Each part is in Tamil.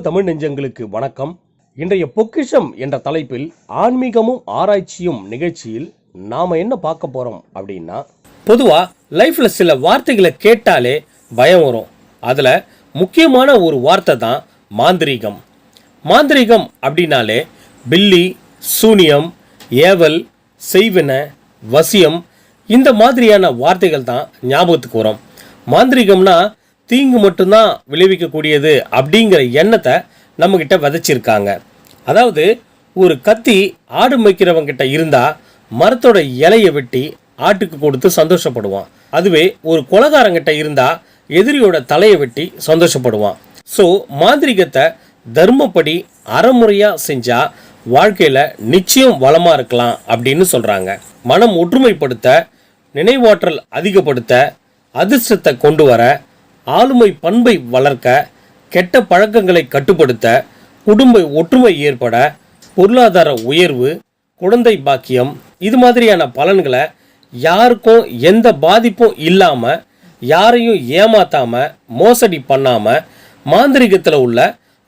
தமிழ் நெஞ்சங்களுக்கு வணக்கம். இன்றைய பொக்கிஷம் என்ற தலைப்பில் ஆன்மீகமும் ஆராய்ச்சியும் நிகழ்ச்சியில் நாம என்ன பார்க்க போறோம் அப்படின்னா பொதுவா லைஃப்ல சில வார்த்தைகளை கேட்டாலே பயம் வரும். அதுல முக்கியமான ஒரு வார்த்தை தான் மாந்திரீகம். மாந்திரீகம் அப்படின்னாலே பில்லி சூனியம் ஏவல் செய்வின வசியம் இந்த மாதிரியான வார்த்தைகள் தான் ஞாபகத்துக்கு வரும். மாந்திரீகம்னா தீங்கு மட்டும்தான் விளைவிக்கக்கூடியது அப்படிங்கிற எண்ணத்தை நம்மக்கிட்ட விதைச்சிருக்காங்க. அதாவது ஒரு கத்தி ஆடு மேய்க்கிறவங்கிட்ட கிட்ட மரத்தோட இலையை வெட்டி ஆட்டுக்கு கொடுத்து சந்தோஷப்படுவான். அதுவே ஒரு கொலகாரங்கிட்ட இருந்தால் எதிரியோட தலையை வெட்டி சந்தோஷப்படுவான். ஸோ மாந்திரிகத்தை தர்மப்படி அறமுறையாக செஞ்சால் வாழ்க்கையில் நிச்சயம் வளமாக இருக்கலாம் அப்படின்னு சொல்கிறாங்க மனம் ஒற்றுமைப்படுத்த நினைவாற்றல் அதிகப்படுத்த அதிர்ஷ்டத்தை கொண்டு வர ஆளுமை பண்பை வளர்க்க கெட்ட பழக்கங்களை கட்டுப்படுத்த குடும்ப ஒற்றுமை ஏற்பட பொருளாதார உயர்வு குழந்தை பாக்கியம் இது மாதிரியான பலன்களை யாருக்கும் எந்த பாதிப்பும் இல்லாமல் யாரையும் ஏமாத்தாமல் மோசடி பண்ணாமல் மாந்திரிகத்தில் உள்ள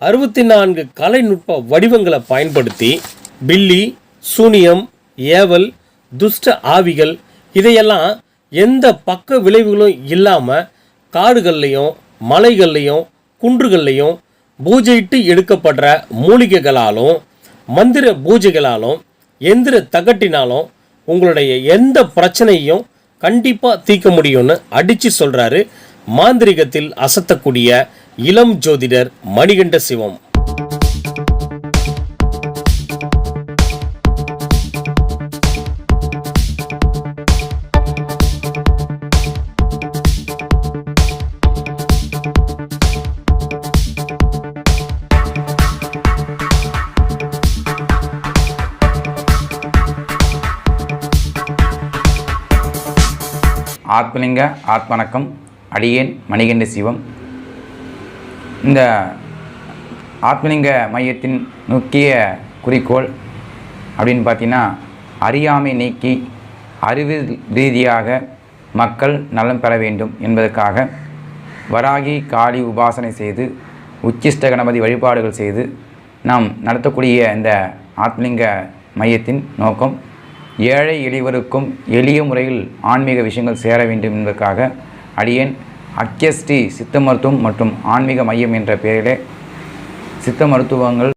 அறுபத்தி நான்கு கலைநுட்ப வடிவங்களை பயன்படுத்தி பில்லி சூனியம் ஏவல் துஷ்ட ஆவிகள் இதையெல்லாம் எந்த பக்க விளைவுகளும் இல்லாமல் காடுகள்லையும் மலைகள்லையும் குன்றுகள்லையும் பூஜையிட்டு எடுக்கப்படுற மூலிகைகளாலும் மந்திர பூஜைகளாலும் எந்திர தகட்டினாலும் உங்களுடைய எந்த பிரச்சனையும் கண்டிப்பாக தீர்க்க முடியும்னு அடித்து சொல்கிறாரு மாந்திரிகத்தில் அசத்தக்கூடிய இளம் ஜோதிடர் மணிகண்ட சிவம். ஆத்மலிங்க ஆத்மணக்கம் அடியேன் மணிகண்ட சிவம். இந்த ஆத்மலிங்க மையத்தின் முக்கிய குறிக்கோள் அப்படின்னு பார்த்தீங்கன்னா அறியாமை நீக்கி அறிவு ரீதியாக மக்கள் நலம் பெற வேண்டும் என்பதற்காக வராகி காளி உபாசனை செய்து உச்சிஷ்ட கணபதி வழிபாடுகள் செய்து நாம் நடத்தக்கூடிய இந்த ஆத்மலிங்க மையத்தின் நோக்கம் ஏழை எளியவருக்கும் எளிய முறையில் ஆன்மீக விஷயங்கள் சேர வேண்டும் என்பதற்காக அடியேன் அக்யஸ்டி சித்த மருத்துவம் மற்றும் ஆன்மீக மையம் என்ற பெயரிலே சித்த மருத்துவங்கள்